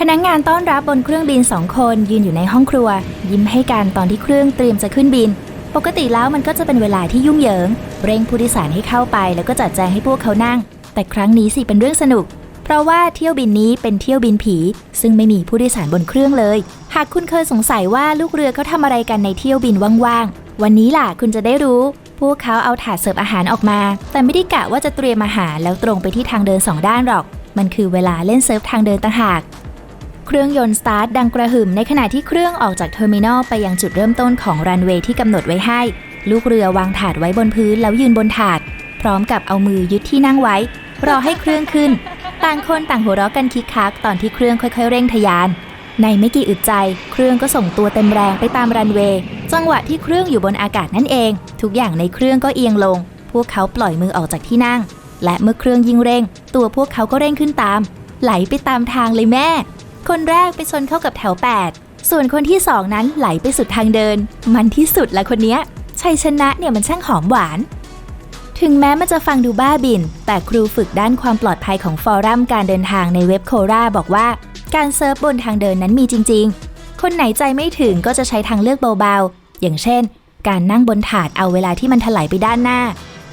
พนักงงานต้อนรับบนเครื่องบินสองคนยืนอยู่ในห้องครัว ยิ้มให้กันตอนที่เครื่องเตรียมจะขึ้นบิน ปกติแล้วมันก็จะเป็นเวลาที่ยุ่งเหยิง เร่งผู้โดยสารให้เข้าไปแล้วก็จัดแจงให้พวกเขานั่ง แต่ครั้งนี้สิเป็นเรื่องสนุก เพราะว่าเที่ยวบินนี้เป็นเที่ยวบินผี ซึ่งไม่มีผู้โดยสารบนเครื่องเลย หากคุณเคยสงสัยว่าลูกเรือเขาทำอะไรกันในเที่ยวบินว่างๆวันนี้ล่ะคุณจะได้รู้ พวกเขาเอาถาดเสิร์ฟอาหารออกมา แต่ไม่ได้กะว่าจะเตรียมอาหารแล้วตรงไปที่ทางเดินสองด้านหรอกมันคือเวลาเล่นเซิร์ฟทางเดินต่างหาก เครื่องยนต์สตาร์ทดังกระหึ่มในขณะที่เครื่องออกจากเทอร์มินอลไปยังจุดเริ่มต้นของรันเวย์ที่กำหนดไว้ให้ ลูกเรือวางถาดไว้บนพื้นแล้วยืนบนถาด พร้อมกับเอามือยึดที่นั่งไว้ รอให้เครื่องขึ้น ต่างคนต่างหัวเราะกันคิกคักตอนที่เครื่องค่อยๆ เร่งทะยาน ในไม่กี่อึดใจ เครื่องก็ส่งตัวเต็มแรงไปตามรันเวย์จังหวะที่เครื่องอยู่บนอากาศนั่นเอง ทุกอย่างในเครื่องก็เอียงลง พวกเขาปล่อยมือออกจากที่นั่ง และเมื่อเครื่องยิ่งเร่ง ตัวพวกเขาก็เร่งขึ้นตาม ไหลไปตามทางเลยแม่ คนแรกไปชนเข้ากับแถว 8 ส่วนคนที่สองนั้นไหลไปสุดทางเดิน มันที่สุดละคนเนี้ยชัยชนะเนี่ยมันช่างหอมหวาน ถึงแม้มันจะฟังดูบ้าบิน แต่ครูฝึกด้านความปลอดภัยของฟอรัมการเดินทางในเว็บโคราบอกว่า การเซิร์ฟบนทางเดินนั้นมีจริง ๆ คนไหนใจไม่ถึงก็จะใช้ทางเลือกเบาๆ อย่างเช่น การนั่งบนถาดเอาเวลาที่มันถลายไปด้านหน้า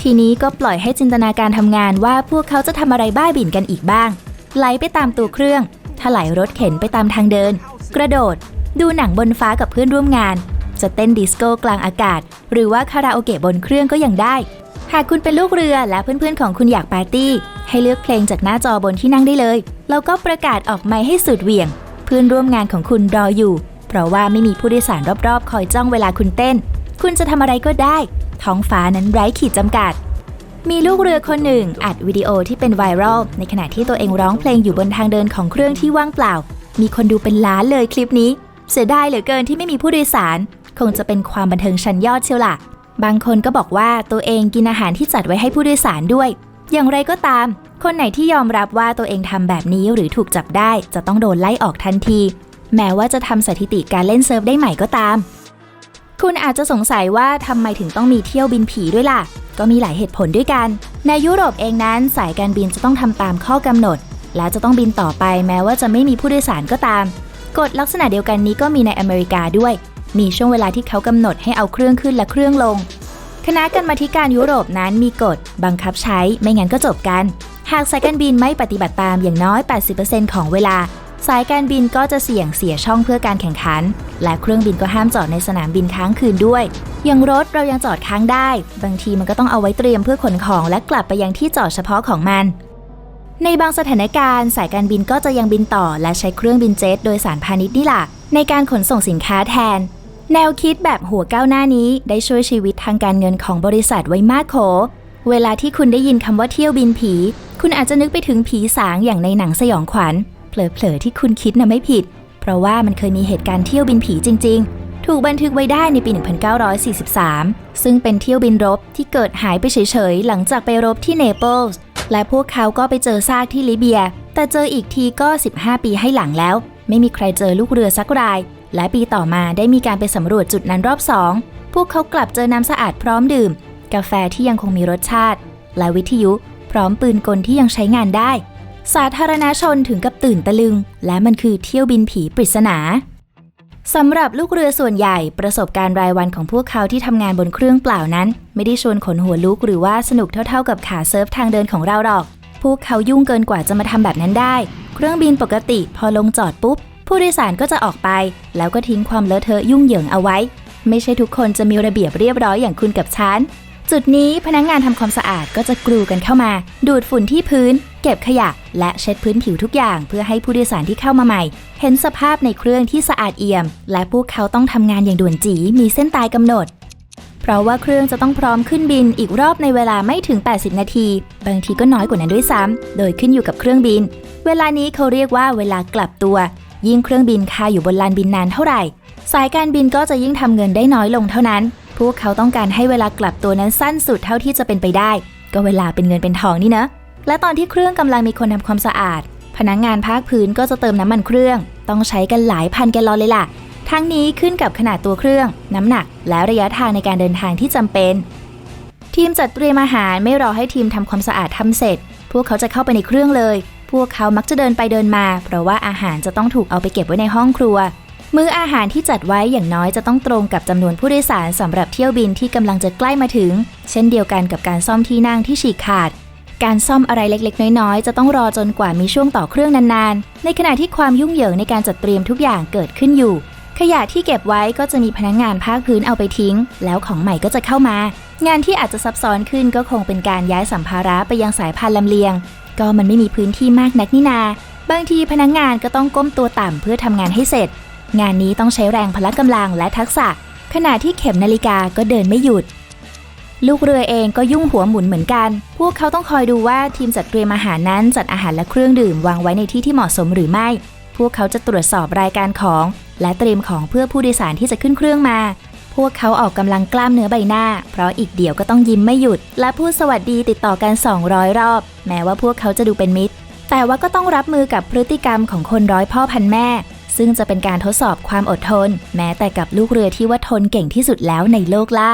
ทีนี้ก็ปล่อยให้จินตนาการทำงานว่าพวกเขาจะทำอะไรบ้าบิ่นกันอีกบ้างไหลไปตามตัวเครื่อง ถลายรถเข็นไปตามทางเดิน กระโดด ดูหนังบนฟ้ากับเพื่อนร่วมงาน จะเต้นดิสโก้กลางอากาศ หรือว่าคาราโอเกะบนเครื่องก็ยังได้ หากคุณเป็นลูกเรือและเพื่อนๆของคุณอยากปาร์ตี้ ให้เลือกเพลงจากหน้าจอบนที่นั่งได้เลย แล้วก็ประกาศออกไมค์ให้สุดเหวี่ยง เพื่อนร่วมงานของคุณรออยู่ เพราะว่าไม่มีผู้โดยสารรอบๆ คอยจ้องเวลาคุณเต้น คุณจะทำอะไรก็ได้ ท้องฟ้านั้นไร้ขีดจำกัด มีลูกเรือคนหนึ่ง อัดวิดีโอที่เป็นไวรัลในขณะที่ตัวเองร้องเพลงอยู่บนทางเดินของเครื่องที่ว่างเปล่า มีคนดูเป็นล้านเลยคลิปนี้ เสียดายเหลือเกินที่ไม่มีผู้โดยสาร คงจะเป็นความบันเทิงชั้นยอดเชียวล่ะ บางคนก็บอกว่าตัวเองกินอาหารที่จัดไว้ให้ผู้โดยสารด้วย อย่างไรก็ตาม คนไหนที่ยอมรับว่าตัวเองทำแบบนี้หรือถูกจับได้จะต้องโดนไล่ออกทันที แม้ว่าจะทำสถิติการเล่นเซิร์ฟได้ใหม่ก็ตาม คุณอาจจะสงสัยว่าทำไมถึงต้องมีเที่ยวบินผีด้วยล่ะ ก็มีหลายเหตุผลด้วยกัน ในยุโรปเองนั้นสายการบินจะต้องทำตามข้อกำหนด และจะต้องบินต่อไปแม้ว่าจะไม่มีผู้โดยสารก็ตาม กฎลักษณะเดียวกันนี้ก็มีในอเมริกาด้วย มีช่วงเวลาที่เขากำหนดให้เอาเครื่องขึ้นและเครื่องลง คณะกรรมาธิการยุโรปนั้นมีกฎบังคับใช้ไม่งั้นก็จบกัน หากสายการบินไม่ปฏิบัติตามอย่างน้อย 80%ของเวลา สายการบินก็จะเสี่ยงเสียช่องเพื่อการแข่งขัน และเครื่องบินก็ห้ามจอดในสนามบินค้างคืนด้วย อย่างรถเรายังจอดค้างได้ บางทีมันก็ต้องเอาไว้เตรียมเพื่อขนของและกลับไปยังที่จอดเฉพาะของมัน ในบางสถานการณ์ สายการบินก็จะยังบินต่อ และใช้เครื่องบินเจ็ตโดยสารพาณิชย์นี่แหละในการขนส่งสินค้าแทน แนวคิดแบบหัวก้าวหน้านี้ ได้ช่วยชีวิตทางการเงินของบริษัทไว้มากโข เวลาที่คุณได้ยินคำว่าเที่ยวบินผี คุณอาจจะนึกไปถึงผีสางอย่างในหนังสยองขวัญ เผลอๆที่คุณคิดนะไม่ผิด เพราะว่ามันเคยมีเหตุการณ์เที่ยวบินผีจริง ๆ ถูกบันทึกไว้ได้ในปี 1943 ซึ่งเป็นเที่ยวบินรบที่เกิดหายไปเฉยๆ หลังจากไปรบที่เนเปิลส์และพวกเขาก็ไปเจอซากที่ลิเบีย แต่เจออีกทีก็ 15 ปีให้หลังแล้ว ไม่มีใครเจอลูกเรือสักราย และปีต่อมาได้มีการไปสำรวจจุดนั้นรอบสองพวกเขากลับเจอน้ำสะอาดพร้อมดื่ม กาแฟที่ยังคงมีรสชาติ และวิทยุ พร้อมปืนกลที่ยังใช้งานได้ สาธารณชนถึงกับตื่นตะลึง และมันคือเที่ยวบินผีปริศนาสำหรับลูกเรือส่วนใหญ่ประสบการณ์รายวันของพวกเขาที่ทำงานบนเครื่องเปล่านั้น ไม่ได้ชวนขนหัวลุกหรือว่าสนุกเท่าๆกับขาเซิร์ฟทางเดินของเราหรอก พวกเขายุ่งเกินกว่าจะมาทำแบบนั้นได้ เครื่องบินปกติพอลงจอดปุ๊บ ผู้โดยสารก็จะออกไป แล้วก็ทิ้งความเลอะเทอะยุ่งเหยิงเอาไว้ ไม่ใช่ทุกคนจะมีระเบียบเรียบร้อยอย่างคุณกับฉัน จุดนี้พนักงงานทำความสะอาดก็จะกรูกันเข้ามา ดูดฝุ่นที่พื้น เก็บขยะ และเช็ดพื้นผิวทุกอย่าง เพื่อให้ผู้โดยสารที่เข้ามาใหม่ เห็นสภาพในเครื่องที่สะอาดเอี่ยม และพวกเขาต้องทำงานอย่างด่วนจีมีเส้นตายกำหนด เพราะว่าเครื่องจะต้องพร้อมขึ้นบินอีกรอบในเวลาไม่ถึง 80 นาที บางทีก็น้อยกว่านั้นด้วยซ้ำโดยขึ้นอยู่กับเครื่องบิน เวลานี้เขาเรียกว่าเวลากลับตัว ยิ่งเครื่องบินคาอยู่บนลานบินนานเท่าไหร่ สายการบินก็จะยิ่งทำเงินได้น้อยลงเท่านั้น พวกเขาต้องการให้เวลากลับตัวนั้นสั้นสุดเท่าที่จะเป็นไปได้ ก็เวลาเป็นเงินเป็นทองนี่นะ และตอนที่เครื่องกำลังมีคนทำความสะอาด พนักงงานภาคพื้นก็จะเติมน้ำมันเครื่อง ต้องใช้กันหลายพันแกลลอนเลยล่ะ ทั้งนี้ขึ้นกับขนาดตัวเครื่อง น้ำหนัก และระยะทางในการเดินทางที่จำเป็น ทีมจัดเตรียมอาหารไม่รอให้ทีมทำความสะอาดทำเสร็จ พวกเขาจะเข้าไปในเครื่องเลย พวกเขามักจะเดินไปเดินมา เพราะว่าอาหารจะต้องถูกเอาไปเก็บไว้ในห้องครัว มื้ออาหารที่จัดไว้อย่างน้อยจะต้องตรงกับจำนวนผู้โดยสารสำหรับเที่ยวบินที่กำลังจะใกล้มาถึง เช่นเดียวกันกับการซ่อมที่นั่งที่ฉีกขาด การซ่อมอะไรเล็กๆ น้อยๆ จะต้องรอจนกว่ามีช่วงต่อเครื่องนานๆ ในขณะที่ความยุ่งเหยิงในการจัดเตรียมทุกอย่างเกิดขึ้นอยู่ ขยะที่เก็บไว้ก็จะมีพนักงานภาคพื้นเอาไปทิ้ง แล้วของใหม่ก็จะเข้ามา งานที่อาจจะซับซ้อนขึ้นก็คงเป็นการย้ายสัมภาระไปยังสายพานลำเลียง ก็มันไม่มีพื้นที่มากนักนี่นา บางทีพนักงานก็ต้องก้มตัวต่ำเพื่อทำงานให้เสร็จ งานนี้ต้องใช้แรงพละกำลังและทักษะ ขณะที่เข็มนาฬิกาก็เดินไม่หยุด ลูกเรือเองก็ยุ่งหัวหมุนเหมือนกัน พวกเขาต้องคอยดูว่าทีมจัดเตรียมอาหารนั้นจัดอาหารและเครื่องดื่มวางไว้ในที่ที่เหมาะสมหรือไม่ พวกเขาจะตรวจสอบรายการของ และเตรียมของเพื่อผู้โดยสารที่จะขึ้นเครื่องมา พวกเขาออกกำลังกล้ามเนื้อใบหน้า เพราะอีกเดี๋ยวก็ต้องยิ้มไม่หยุด และพูดสวัสดีติดต่อกัน 200 รอบ แม้ว่าพวกเขาจะดูเป็นมิตรแต่ว่าก็ต้องรับมือกับพฤติกรรมของคนร้อยพ่อพันแม่ ซึ่งจะเป็นการทดสอบความอดทน แม้แต่กับลูกเรือที่ว่าทนเก่งที่สุดแล้วในโลกล่า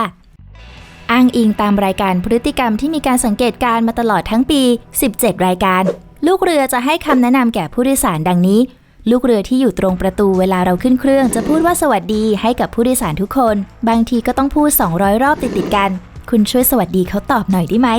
อ้างอิงตามรายการพฤติกรรมที่มีการสังเกตการมาตลอดทั้งปี 17 รายการ ลูกเรือจะให้คำแนะนำแก่ผู้โดยสารดังนี้ ลูกเรือที่อยู่ตรงประตูเวลาเราขึ้นเครื่อง จะพูดว่าสวัสดีให้กับผู้โดยสารทุกคน บางทีก็ต้องพูด 200 รอบติดๆกัน คุณช่วยสวัสดีเขาตอบหน่อยได้ไหม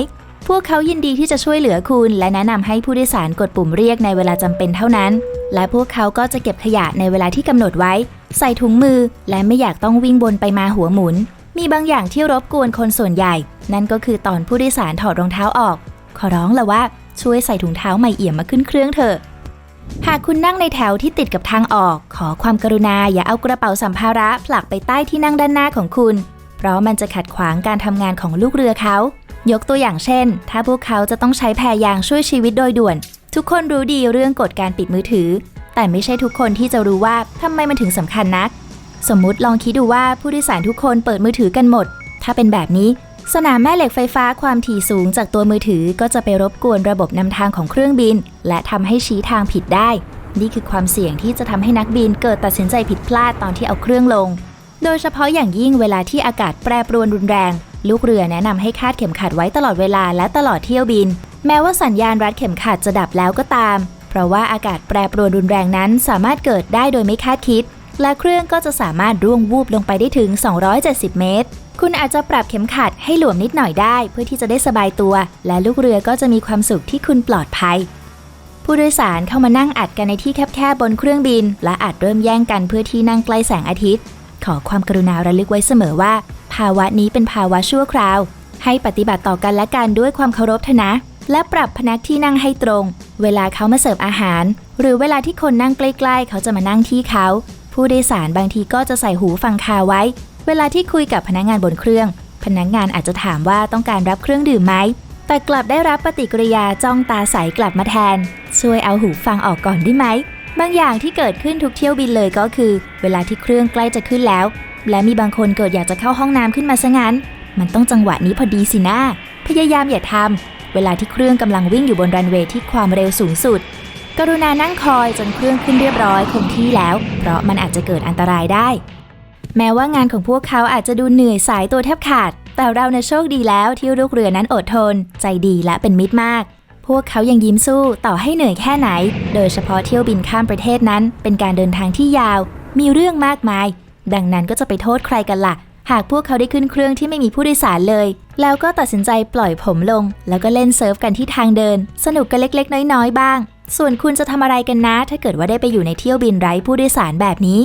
พวกเขายินดีที่จะช่วยเหลือคุณ และแนะนำให้ผู้โดยสารกดปุ่มเรียกในเวลาจำเป็นเท่านั้น และพวกเขาก็จะเก็บขยะในเวลาที่กำหนดไว้ ใส่ถุงมือ และไม่อยากต้องวิ่งบนไปมาหัวหมุน มีบางอย่างที่รบกวนคนส่วนใหญ่ นั่นก็คือตอนผู้โดยสารถอดรองเท้าออก ขอร้องละว่าช่วยใส่ถุงเท้าใหม่เอี่ยมมาขึ้นเครื่องเถอะหากคุณนั่งในแถวที่ติดกับทางออก ขอความกรุณาอย่าเอากระเป๋าสัมภาระผลักไปใต้ที่นั่งด้านหน้าของคุณ เพราะมันจะขัดขวางการทำงานของลูกเรือเขา ยกตัวอย่างเช่น ถ้าพวกเขาจะต้องใช้แพรยางช่วยชีวิตโดยด่วน ทุกคนรู้ดีเรื่องกฎการปิดมือถือ แต่ไม่ใช่ทุกคนที่จะรู้ว่าทำไมมันถึงสำคัญนัก สมมุติลองคิดดูว่าผู้โดยสารทุกคนเปิดมือถือกันหมด ถ้าเป็นแบบนี้ สนามแม่เหล็กไฟฟ้าความถี่สูงจากตัวมือถือก็จะไปรบกวนระบบนำทางของเครื่องบิน และทำให้ชี้ทางผิดได้ นี่คือความเสี่ยงที่จะทำให้นักบินเกิดตัดสินใจผิดพลาดตอนที่เอาเครื่องลง โดยเฉพาะอย่างยิ่งเวลาที่อากาศแปรปรวนรุนแรง ลูกเรือแนะนำให้คาดเข็มขัดไว้ตลอดเวลาและตลอดเที่ยวบิน แม้ว่าสัญญาณรัดเข็มขัดจะดับแล้วก็ตาม เพราะว่าอากาศแปรปรวนรุนแรงนั้นสามารถเกิดได้โดยไม่คาดคิด และเครื่องก็จะสามารถร่วงวูบลงไปได้ถึง 270 เมตร คุณอาจจะปรับเข็มขัดให้หลวมนิดหน่อยได้ เพื่อที่จะได้สบายตัว และลูกเรือก็จะมีความสุขที่คุณปลอดภัยผู้โดยสารเข้ามานั่งอัดกันในที่แคบๆบนเครื่องบิน และอาจเริ่มแย่งกันเพื่อที่นั่งใกล้แสงอาทิตย์ ขอความกรุณาระลึกไว้เสมอว่า ภาวะนี้เป็นภาวะชั่วคราว ให้ปฏิบัติต่อกันและกันด้วยความเคารพเถอะนะ และปรับพนักที่นั่งให้ตรง เวลาเขามาเสิร์ฟอาหาร หรือเวลาที่คนนั่งใกล้ๆ เขาจะมานั่งที่เขา ผู้โดยสารบางทีก็จะใส่หูฟังคาไว้ เวลาที่คุยกับพนักงานบนเครื่อง พนักงานอาจจะถามว่าต้องการรับเครื่องดื่มไหมแต่กลับได้รับปฏิกิริยาจ้องตาใสกลับมาแทน ช่วยเอาหูฟังออกก่อนได้ไหมบางอย่างที่เกิดขึ้นทุกเที่ยวบินเลยก็คือ เวลาที่เครื่องใกล้จะขึ้นแล้ว และมีบางคนเกิดอยากจะเข้าห้องน้ำขึ้นมาซะงั้น มันต้องจังหวะนี้พอดีสินะพยายามอย่าทำเวลาที่เครื่องกำลังวิ่งอยู่บนรันเวย์ที่ความเร็วสูงสุด กรุณานั่งคอยจนเครื่องขึ้นเรียบร้อยคงที่แล้ว เพราะมันอาจจะเกิดอันตรายได้ แม้ว่างานของพวกเขาอาจจะดูเหนื่อยสายตัวแทบขาด แต่เราเนโชคดีแล้วที่ลูกเรือนั้นอดทน ใจดีและเป็นมิตรมากพวกเขายังยิ้มสู้ต่อให้เหนื่อยแค่ไหน โดยเฉพาะเที่ยวบินข้ามประเทศนั้น เป็นการเดินทางที่ยาว มีเรื่องมากมาย ดังนั้นก็จะไปโทษใครกันล่ะ หากพวกเขาได้ขึ้นเครื่องที่ไม่มีผู้โดยสารเลย แล้วก็ตัดสินใจปล่อยผมลง แล้วก็เล่นเซิร์ฟกันที่ทางเดิน สนุกกันเล็กๆ น้อยๆ บ้าง ส่วนคุณจะทำอะไรกันนะ ถ้าเกิดว่าได้ไปอยู่ในเที่ยวบินไร้ผู้โดยสารแบบนี้